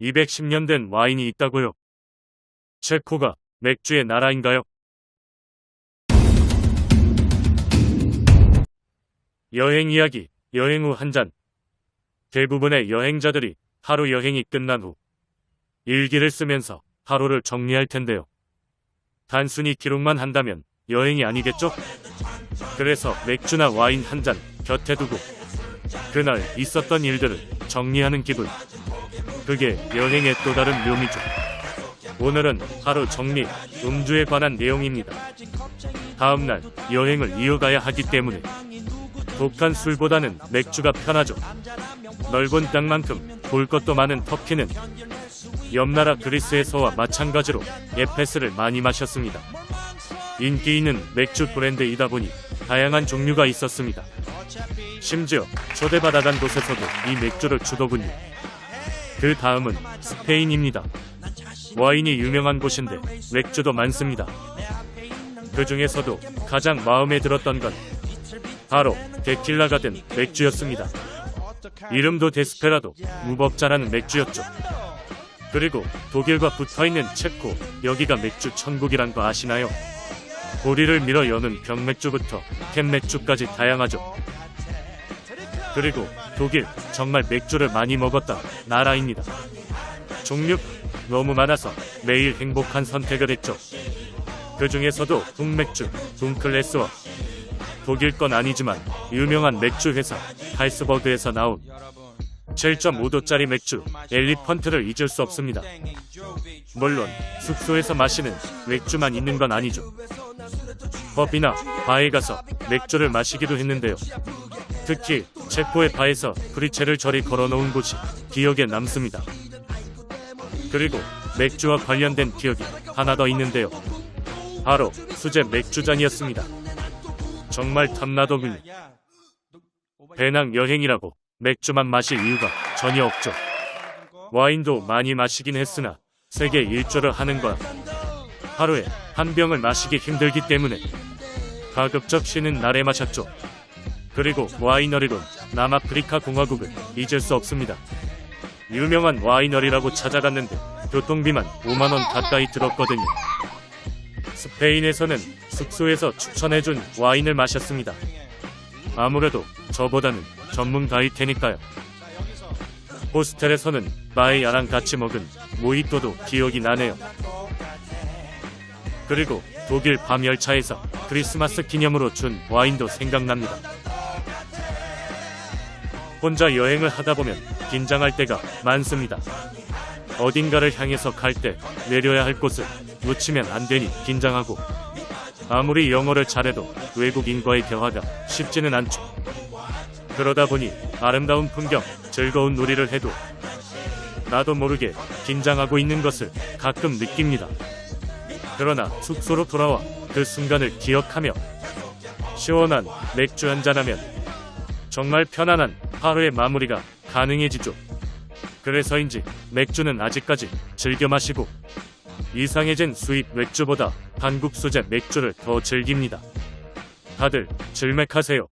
210년 된 와인이 있다고요. 체코가 맥주의 나라인가요? 여행 이야기, 여행 후 한 잔. 대부분의 여행자들이 하루 여행이 끝난 후 일기를 쓰면서 하루를 정리할 텐데요. 단순히 기록만 한다면 여행이 아니겠죠? 그래서 맥주나 와인 한 잔 곁에 두고 그날 있었던 일들을 정리하는 기분. 그게 여행의 또 다른 묘미죠. 오늘은 하루 정리, 음주에 관한 내용입니다. 다음날 여행을 이어가야 하기 때문에 독한 술보다는 맥주가 편하죠. 넓은 땅만큼 볼 것도 많은 터키는 옆나라 그리스에서와 마찬가지로 에페스를 많이 마셨습니다. 인기 있는 맥주 브랜드이다 보니 다양한 종류가 있었습니다. 심지어 초대받아간 곳에서도 이 맥주를 주더군요. 그 다음은 스페인입니다. 와인이 유명한 곳인데 맥주도 많습니다. 그 중에서도 가장 마음에 들었던 건 바로 데킬라가 된 맥주였습니다. 이름도 데스페라도 무법자라는 맥주였죠. 그리고 독일과 붙어있는 체코 여기가 맥주 천국이란 거 아시나요? 고리를 밀어 여는 병맥주부터 캔맥주까지 다양하죠. 그리고 독일 정말 맥주를 많이 먹었다 나라입니다. 종류 너무 많아서 매일 행복한 선택을 했죠. 그 중에서도 흑맥주, 둥클래스와 독일 건 아니지만 유명한 맥주 회사 칼스버그에서 나온 7.5도짜리 맥주 엘리펀트를 잊을 수 없습니다. 물론 숙소에서 마시는 맥주만 있는 건 아니죠. pub이나 바에 가서 맥주를 마시기도 했는데요. 특히 체코의 바에서 프리체를 저리 걸어놓은 곳이 기억에 남습니다. 그리고 맥주와 관련된 기억이 하나 더 있는데요. 바로 수제 맥주잔이었습니다. 정말 탐나더군요. 배낭 여행이라고 맥주만 마실 이유가 전혀 없죠. 와인도 많이 마시긴 했으나 세계 일조를 하는 건 하루에 한 병을 마시기 힘들기 때문에 가급적 쉬는 날에 마셨죠. 그리고 와이너리론 남아프리카 공화국을 잊을 수 없습니다. 유명한 와이너리라고 찾아갔는데 교통비만 5만원 가까이 들었거든요. 스페인에서는 숙소에서 추천해준 와인을 마셨습니다. 아무래도 저보다는 전문가일 테니까요. 호스텔에서는 마이야랑 같이 먹은 모히또도 기억이 나네요. 그리고 독일 밤 열차에서 크리스마스 기념으로 준 와인도 생각납니다. 혼자 여행을 하다 보면 긴장할 때가 많습니다. 어딘가를 향해서 갈 때 내려야 할 곳을 놓치면 안 되니 긴장하고 아무리 영어를 잘해도 외국인과의 대화가 쉽지는 않죠. 그러다 보니 아름다운 풍경, 즐거운 놀이를 해도 나도 모르게 긴장하고 있는 것을 가끔 느낍니다. 그러나 숙소로 돌아와 그 순간을 기억하며 시원한 맥주 한잔하면 정말 편안한 하루의 마무리가 가능해지죠. 그래서인지 맥주는 아직까지 즐겨 마시고 이상해진 수입 맥주보다 한국 소재 맥주를 더 즐깁니다. 다들 즐맥하세요.